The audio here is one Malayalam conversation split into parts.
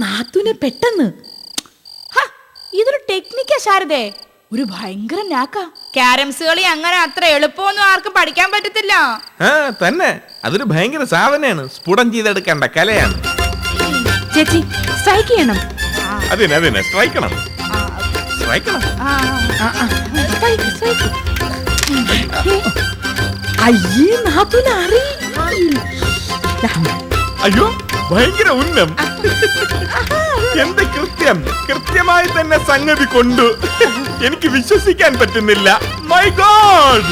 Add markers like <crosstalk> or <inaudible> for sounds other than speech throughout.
നാത്തൂനെ പെട്ടെന്ന്. ഇതൊരു ടെക്നിക്കാ ശാരദേ. ഒരു ഭയങ്കര നാക്കാ ക്യാരംസ് കളി അങ്ങനെ അത്ര എളുപ്പമൊന്നും ആർക്കും പഠിക്കാൻ പറ്റത്തില്ല. ആ തന്നെ. അതൊരു ഭയങ്കര സാധനയാണ്. സ്ഫുടം ചെയ്തെടുക്കേണ്ട കലയാണ്. ചേച്ചി സ്ട്രൈക്ക് ചെയ്യണം. അതിനെ അതിനെ സ്ട്രൈക്കണം സ്ട്രൈക്കണം ആ, ആ, ആ, സ്ട്രൈക്ക് സ്ട്രൈക്ക് അയ്യേ നാത്തുനെ അറിയില്ല. അയ്യോ. ഭയങ്കര ഉന്നം. എന്ത് കൃത്യം? കൃത്യമായി തന്നെ സംഗതി കൊണ്ടു. എനിക്ക് വിശ്വസിക്കാൻ പറ്റുന്നില്ല. മൈ ഗോഡ്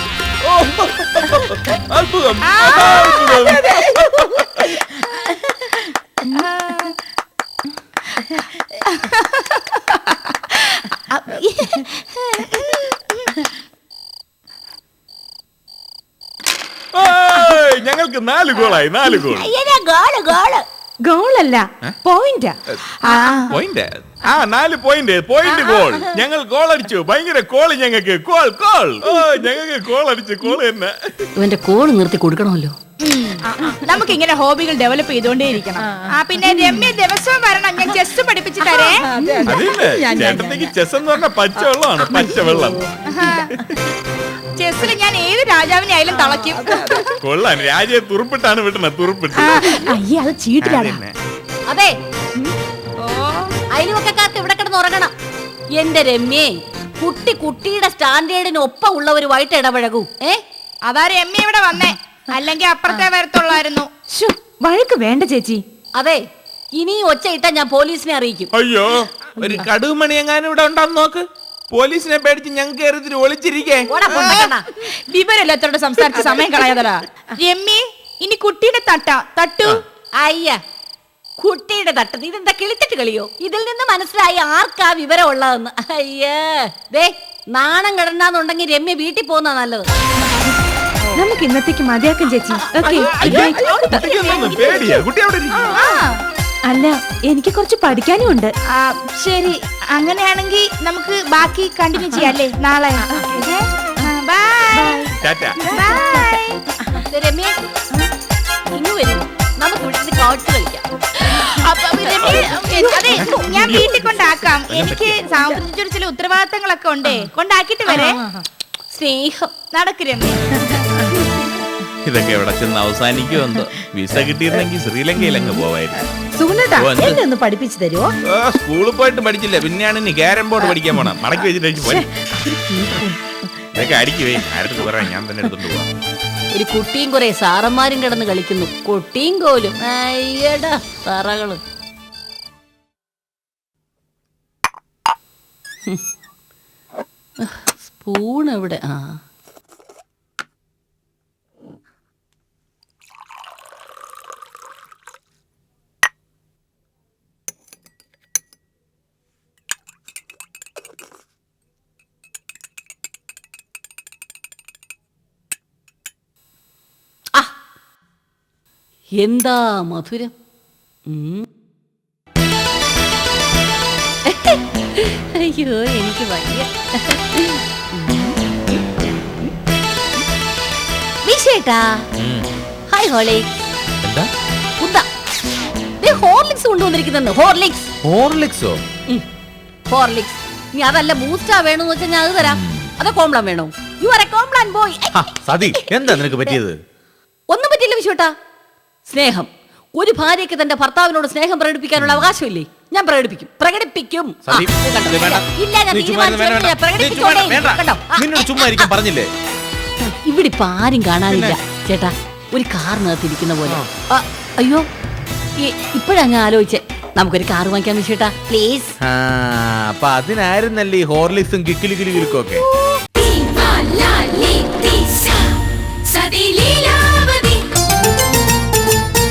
അത്ഭുതം. ഞങ്ങൾക്ക് നാല് ഗോളായി നാല് ഗോൾ. ഗോളല്ല പോയിന്റാ ആ. പോയിന്റ് ആ. നാല് പോയിന്റ് പോയിന്റ് ഗോൾ ഞങ്ങൾ ഗോൾ അടിച്ചു. ഭയങ്കര കോൾ ഞങ്ങൾക്ക്. കോൾ കോൾ ഓ ഞങ്ങൾക്ക് കോൾ അടിച്ചു കോൾ തന്നെ. ഇവന്റെ കോൾ നിർത്തി കൊടുക്കണമല്ലോ. നമുക്ക് ഇങ്ങനെ ഹോബികൾ ഡെവലപ്പ് ചെയ്തോണ്ടേ ഇരിക്കണം ആ. പിന്നെ രമ്യ ദിവസവും വരണം. ഞാൻ ചെസ് പഠിപ്പിച്ചു തരേ ചേട്ടത്തേക്ക് ചെസ് എന്ന് പറഞ്ഞ പച്ചവെള്ളമാണ് പച്ചവെള്ളം. ചെസ്സിൽ ഞാൻ ഏത് രാജാവിനെ ആയാലും തളയ്ക്കും. കൊള്ളാൻ രാജയെ തുറുപ്പിട്ടാണ് വിട്ടണ തുറുപ്പിട്ട്. അയ്യേ അത് ചീട്ടിലാണ്. അതെ. അയൽവക്കക്കാർക്ക് ഇവിടെ കിടന്ന് ഉറങ്ങണം. എന്റെ രമ്യേ കുട്ടി കുട്ടിയുടെ സ്റ്റാൻഡേർഡിന് ഒപ്പം ഉള്ളവരുമായിട്ട് ഇടപഴകൂ. ഏ? അതാ രമ്യ ഇവിടെ വന്നേ. അല്ലെങ്കിൽ അപ്പുറത്തെ വരത്തുള്ളായിരുന്നു. ശ്ശോ, വഴക്ക് വേണ്ട ചേച്ചി. അതെ ഇനി ഒച്ച ഇട്ടാ ഞാൻ പോലീസിനെ അറിയിക്കും. അയ്യോ ഒരു കടുമണി എങ്ങാനും ഇവിടെ ഉണ്ടാന്ന് നോക്ക്. പോലീസിനെ പേടിച്ച് ഞങ്ങൾക്ക് കയറി ഒളിച്ചിരിക്കേ. ഓടാ, പൊണ്ണക്കണ്ണ. വിവരമില്ലാത്തോട് സംസാരിച്ച് സമയം കളയാതടാ രമ്യ ഇനി കുട്ടിയുടെ തട്ട. തട്ടു. അയ്യ കുട്ടിയുടെ തട്ടത്. ഇതെന്താ കിളിച്ചിട്ട് കളിയോ? ഇതിൽ നിന്ന് മനസ്സിലായി ആർക്കാ വിവരം ഉള്ളതെന്ന് അയ്യേ ദേ നാണം കിടന്നാന്നുണ്ടെങ്കിൽ രമ്യ വീട്ടിൽ പോകുന്ന നല്ലത്. നമുക്ക് ഇന്നത്തേക്ക് മതിയാക്കും ചേച്ചി. ഓക്കെ കുട്ടിക്കൊന്നും പേടിയാ. കുട്ടി അവിടെ ഇരിക്കും. അല്ല എനിക്ക് കുറച്ച് പഠിക്കാനും ഉണ്ട്. ആ, ശരി. അങ്ങനെയാണെങ്കിൽ നമുക്ക് ബാക്കി കണ്ടിന്യൂ ചെയ്യാം അല്ലേ നാളെ രമ്യ ഇങ്ങ് വരൂ. നമുക്ക് ഇവിടുന്ന് കാട്ട് കളിക്കാം. അപ്പൊ രമ്യ, അതെ ഞാൻ വീട്ടിൽ കൊണ്ടാക്കാം. എനിക്ക് സാമ്പത്തിക ചില ഉത്തരവാദിത്തങ്ങളൊക്കെ ഉണ്ടേ. കൊണ്ടാക്കിട്ട് വരെ. സ്നേഹം. നടക്കരമേ ഇതൊക്കെ എവിടെ ചെന്ന് അവസാനിക്കുമെന്തോ. വിസ കിട്ടിയിരുന്നെങ്കിൽ ശ്രീലങ്കയിൽ അങ്ങ് പോവായിരുന്നു. സുഗുണട്ടാ ഓ, എന്ത്? എന്നെ ഒന്ന് പഠിപ്പിച്ചു തരുമോ ആ, സ്കൂളിൽ പോയിട്ട് പഠിച്ചില്ല. പിന്നെയാണ് ഇനി ക്യാരം ബോർഡ് പഠിക്കാൻ പോണം. മടക്കി വെച്ചിട്ട് പോയി. ഇതൊക്കെ അടിക്കുവേ ആരുടെ പറയാം? ഞാൻ തന്നെ എടുത്തോണ്ട് പോവാം. ഒരു കുട്ടിയും കുറെ സാറന്മാരും കിടന്ന് കളിക്കുന്നു. കുട്ടിയും കോലും. അയ്യടാ തറകൾ. ഹും. സ്പൂൺ എവിടെ ആ. എന്താ മധുരം? <laughs> അയ്യോ എനിക്ക് വയ്യ. ഹായ് ഹോളി. എന്താ. ദേ ഹോർലിക്സ് ഹോർലിക്സ്. ഹോർലിക്സോ? ഹോർലിക്സ്. നീ അതല്ല ബൂസ്റ്റാ വേണമെന്ന് വെച്ചാൽ ഞാൻ അത് തരാം. അതോ കോംപ്ലാൻ വേണോ? You are a Complan boy Sathi. എന്താ നിനക്ക് പറ്റിയത്? ഒന്നും പറ്റില്ല വിശ്വട്ടാ സ്നേഹം. ഒരു ഭാര്യയ്ക്ക് തന്റെ ഭർത്താവിനോട് സ്നേഹം പ്രകടിപ്പിക്കാനുള്ള അവകാശമില്ലേ? ഞാൻ പ്രകടിപ്പിക്കും. പ്രകടിപ്പിക്കും. ആ, സതി, ഇത് കണ്ടോ? വേണ്ട. ഇല്ല ഞാൻ നീ ചുമ്മാ ഇരുന്ന് തീരുമാനിച്ചു വേണ്ട, കഴിഞ്ഞാ വേണ്ട. നീ ചുമ്മാ പ്രകടിപ്പിച്ചോളേ. വേണ്ട. കണ്ടോ? ആ, നിന്നോട് ചുമ്മാ ഇരിക്കാൻ പറഞ്ഞില്ലേ? ഇവിടെ ഇപ്പൊ ആരും കാണാനില്ല. ചേട്ടാ ഒരു കാറിനകത്തിരിക്കുന്ന പോലെ. ആ, അയ്യോ ഇപ്പോഴങ്ങ് ഞാൻ ആലോചിച്ചേ. നമുക്കൊരു കാർ വാങ്ങിക്കാന്ന് ചേട്ടാ? പ്ലീസ് ആ അപ്പൊ അതിനായിരുന്നല്ലേ ഈ ഹോർലിക്സും കിക്കിലി കിലിക്കും ഒക്കെ Viva la litiza, Sadilila